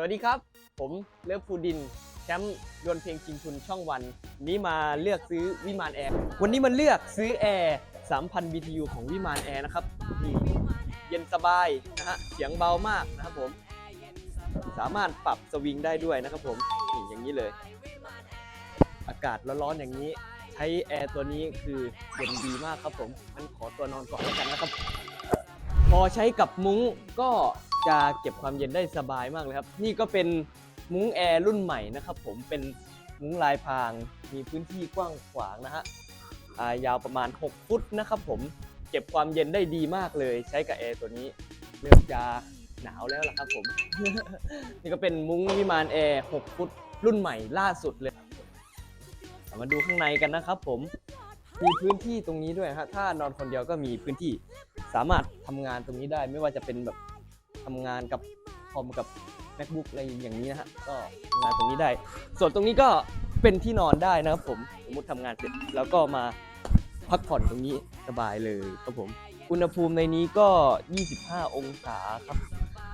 สวัสดีครับ ผมเลิฟฟูดิน แชมป์ดวลเพลงชิงทุนช่องวัน นี้มาเลือกซื้อวิมานแอร์ วันนี้มาเลือกซื้อแอร์ 3,000 BTU ของวิมานแอร์นะครับนี่เย็นสบายนะฮะ เสียงเบามากนะครับผม สามารถปรับสวิงได้ด้วยนะครับผม นี่อย่างนี้เลย อากาศร้อนๆอย่างนี้ ใช้แอร์ตัวนี้คือเย็นดีมากครับผมงั้นขอตัวนอนก่อนแล้วกันนะครับ พอใช้กับมุ้งก็ จะเก็บความเย็นได้สบายมากเลยครับ นี่ก็เป็นมุ้งแอร์รุ่นใหม่นะครับ ผมเป็นมุ้งลายพรางมีพื้นที่กว้างขวางนะฮะอายาวประมาณ 6 ฟุตนะครับผมเก็บความเย็นได้ดีมากเลย ใช้กับแอร์ตัวนี้เริ่มจะหนาวแล้วล่ะครับผม นี่ก็เป็นมุ้งวิมานแอร์6ฟุตรุ่นใหม่ล่าสุดเลยมาดูข้างในกันนะครับผมมีพื้นที่ตรงนี้ด้วยฮะถ้านอนคนเดียวก็มีพื้นที่สามารถทำงานตรงนี้ได้ไม่ว่าจะเป็นแบบ ทำงานกับคอมกับ macbook อะไรอย่างนี้นะฮะก็ทำงานตรงนี้ได้ ส่วนตรงนี้ก็เป็นที่นอนได้นะครับผมสมมติทำงานเสร็จแล้วก็มาพักผ่อนตรงนี้สบายเลยครับผม อุณหภูมิในนี้ก็ 25 องศาครับ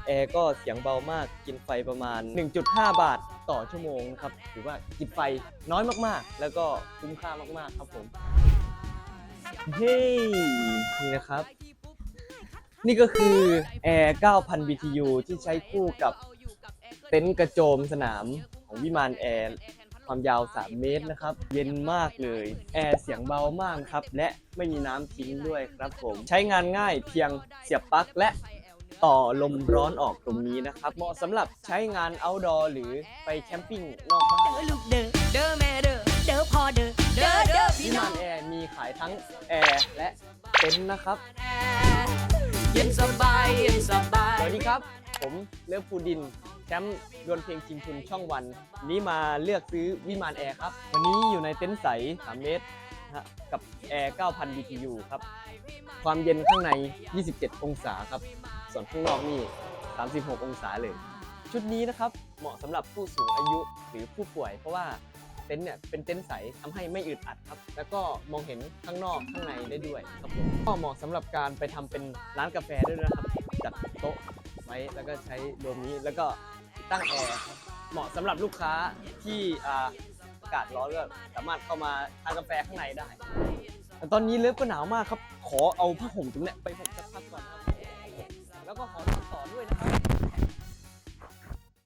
แอร์ก็เสียงเบามาก กินไฟประมาณ 1.5 บาทต่อชั่วโมงนะครับ ถือว่ากินไฟน้อยมากๆ แล้วก็คุ้มค่ามากๆครับผม เฮ้ยนี่นะครับ นี่ก็คือ Air 9,000 BTU ที่ใช้คู่กับเต็นท์กระโจมสนามของวิมานแอร์ความยาว 3 เมตรนะครับ เย็นมากเลย แอร์เสียงเบามากครับ และไม่มีน้ำทิ้งด้วยครับผม ใช้งานง่ายเพียงเสียบปลั๊กและต่อลมร้อนออกตรงนี้นะครับ เหมาะสำหรับใช้งาน outdoor หรือไปแคมปิ้งนอกบ้าน เด้อลูกเด้อเด้อแม่เด้อเด้อพ่อเด้อเด้อเด้อวิพี่น้มาองนแอร์มีขายทั้งแอร์และเต็นท์นะครับ เย็นสบายเย็นสบาย สวัสดีครับ ผมเลิฟฟูดิน แชมป์ดวลเพลงชิงทุนช่องวัน นี้มาเลือกซื้อวิมานแอร์ครับ วันนี้อยู่ในเต็นท์ใส 3 เมตรนะฮะกับแอร์ 9,000 BTU ครับ ความเย็นข้างใน 27 องศาครับ ส่วนข้างนอกนี่ 36 องศาเลย ชุดนี้นะครับ เหมาะสำหรับผู้สูงอายุหรือผู้ป่วยเพราะว่า เต็นท์เนี่ยเป็นเต็นท์ใสทำให้ไม่อึดอัดครับ แล้วก็มองเห็นข้างนอกข้างในได้ด้วยครับผมก็เหมาะสำหรับการไปทำเป็นร้านกาแฟด้วยนะครับจัดโต๊ะไว้แล้วก็ใช้รวมนี้แล้วก็ตั้งแอร์เหมาะสำหรับลูกค้าที่อากาศร้อนก็สามารถเข้ามาทานกาแฟข้างในได้แต่ตอนนี้เลิฟก็หนาวมากครับ ขอเอาผ้าห่มตรงนี้ไปผมสักพักก่อน